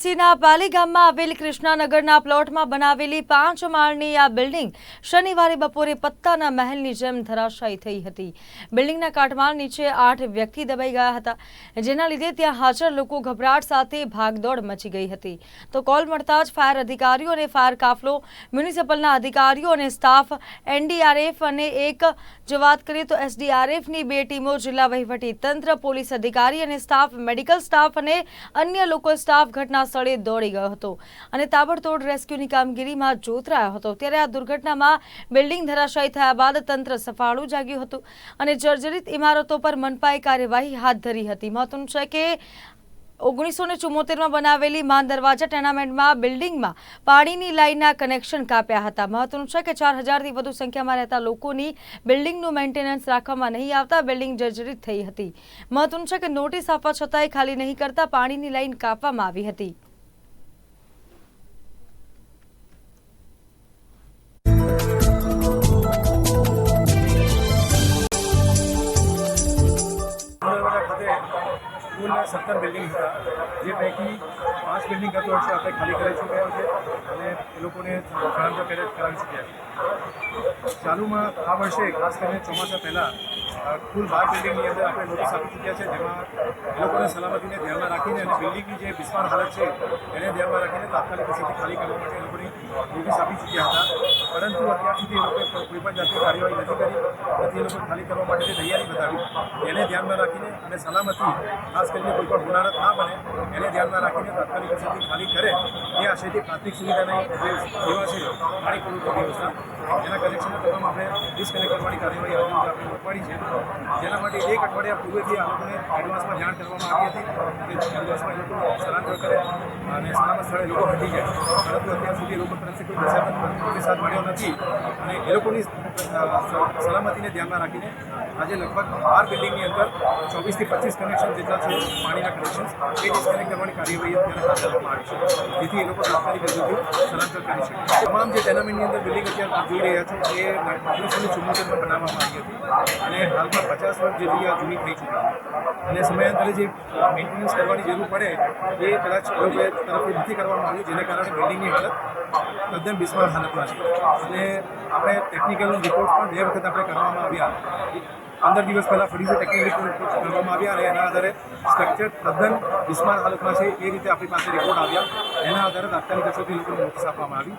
સીના પાલી ગામમાં આવેલ કૃષ્ણાનગરના પ્લોટમાં બનાવેલી પાંચ માળની આ બિલ્ડિંગ શનિવારે બપોરે પત્તાના મહેલની જેમ ધરાશાયી થઈ હતી. બિલ્ડિંગના કાટમાળ નીચે આઠ વ્યક્તિ દબાઈ ગયા હતા, જેના લીધે ત્યાં હાજર લોકો ગભરાટ સાથે ભાગદોડ મચી ગઈ હતી. તો કોલ મળતા જ ફાયર અધિકારીઓ અને ફાયર કાફલો, મ્યુનિસિપલના અધિકારીઓ અને સ્ટાફ, એનડીઆરએફ અને એક, જો વાત કરીએ તો એસડીઆરએફની બે ટીમો, જિલ્લા વહીવટી તંત્ર, પોલીસ અધિકારી અને સ્ટાફ, મેડિકલ સ્ટાફ અને અન્ય લોકો સ્ટાફ ઘટના સ્થળે દોડી ગયો હતો અને તાબડતોડ રેસ્ક્યુની કામગીરીમાં જોતરાયો હતો. ત્યારે આ દુર્ઘટનામાં બિલ્ડિંગ ધરાશાયી થયા બાદ તંત્ર સફાળું જાગ્યું હતું અને જર્જરિત ઇમારતો પર મનપાએ કાર્યવાહી હાથ ધરી હતી. મહત્વનું છે કે ઓગણીસો ને ચુમ્મોતેરમાં બનાવેલી માન દરવાજા ટેનામેન્ટમાં બિલ્ડિંગમાં પાણીની લાઇનના કનેક્શન કાપ્યા હતા. મહત્વનું છે કે ચાર હજારથી વધુ સંખ્યામાં રહેતા લોકોની બિલ્ડિંગનું મેન્ટેનન્સ રાખવામાં નહીં આવતા બિલ્ડિંગ જર્જરિત થઈ હતી. મહત્વનું છે કે નોટિસ આપવા છતાંય ખાલી નહીં કરતા પાણીની લાઇન કાપવામાં આવી હતી. સત્તર બિલ્ડિંગ હતા. જે પૈકી પાંચ બિલ્ડિંગ ગત વર્ષે આપણે ખાલી કરી ચૂક્યા છે અને એ લોકોને સ્થળાંતર કરાવી ચૂક્યા ચાલુમાં આ વર્ષે ખાસ કરીને ચોમાસા પહેલાં કુલ બાર બિલ્ડિંગની અંદર આપણે નોટિસ આપી ચૂક્યા છે, જેમાં લોકોને સલામતીને ધ્યાનમાં રાખીને અને બિલ્ડિંગની જે બિસ્માર હાલત છે, એને ધ્યાનમાં રાખીને તાત્કાલિક સ્થિતિ ખાલી કરવા માટે લોકોની નોટિસ આપી ચૂક્યા હતા. પરંતુ અત્યાર સુધી લોકોએ કોઈ પણ જાતની કાર્યવાહી નથી કરી, નથી લોકો ખાલી કરવા માટેની તૈયારી બતાવી, એને ધ્યાનમાં રાખીને અને સલામતી, ખાસ કરીને કોઈ પણ હોનારત ના બને, એને ધ્યાનમાં રાખીને તાત્કાલિક સ્થિતિ ખાલી કરે, એ આશયથી પ્રાથમિક સુવિધાની જે સેવા છે પાણી પુરવઠો વ્યવસ્થા એના કનેક્શનને તમામ આપણે ડિસ્કનેક્ટ કરવાની કાર્યવાહી આપણે ઉપાડી છે. જેના માટે એક અઠવાડિયા પૂર્વેથી આ લોકોને એડવાન્સમાં જાણ કરવામાં આવી હતી કે એડવાન્સમાં એ લોકો સ્થળાંતર કરે અને સલામત સ્થળે લોકો હટી જાય. પરંતુ અત્યાર સુધી લોકો તરફથી કોઈ પ્રતિસાદ પ્રતિસાદ મળ્યો નથી અને એ લોકોની સલામતીને ધ્યાનમાં રાખીને આજે લગભગ બાર બિલ્ડિંગની અંદર ચોવીસથી પચીસ કનેક્શન જેટલા છે પાણીના કનેક્શન એ ડિસ્કનેક્ટ કરવાની કાર્યવાહી અત્યારે હાથ ધરવામાં આવી છે. જેથી એ લોકો તાત્કાલિક ગતિથી સ્થળાંતર કરી શકે. તમામ જે ટેનામેન્ટની અંદર બિલ્ડિંગ અત્યારે જોઈ રહ્યા છો, એ ઓગણીસો ચુમ્મોતેરમાં બનાવવામાં આવી હતી. અને હાલમાં પચાસ વર્ષ જેટલી આ જૂની થઈ ચૂકી અને સમયાંતરે જે મેન્ટેનન્સ કરવાની જરૂર પડે, એ કદાચ તરફથી નથી કરવામાં આવ્યું, જેને કારણે બિલ્ડિંગની હાલત તદ્દન બિસ્માર હાલતમાં છે. અને આપણે ટેકનિકલ રિપોર્ટ પણ બે વખત આપણે કરવામાં આવ્યા. પંદર દિવસ પહેલાં ફરીથી ટેકનિકલ રિપોર્ટ કરવામાં આવ્યા અને એના આધારે સ્ટ્રક્ચર તદ્દન બિસ્માર હાલતમાં છે, એ રીતે આપણી પાસે રિપોર્ટ આવ્યા. એના આધારે તાત્કાલિક અસરથી લોકોને નોટિસ આપવામાં આવી.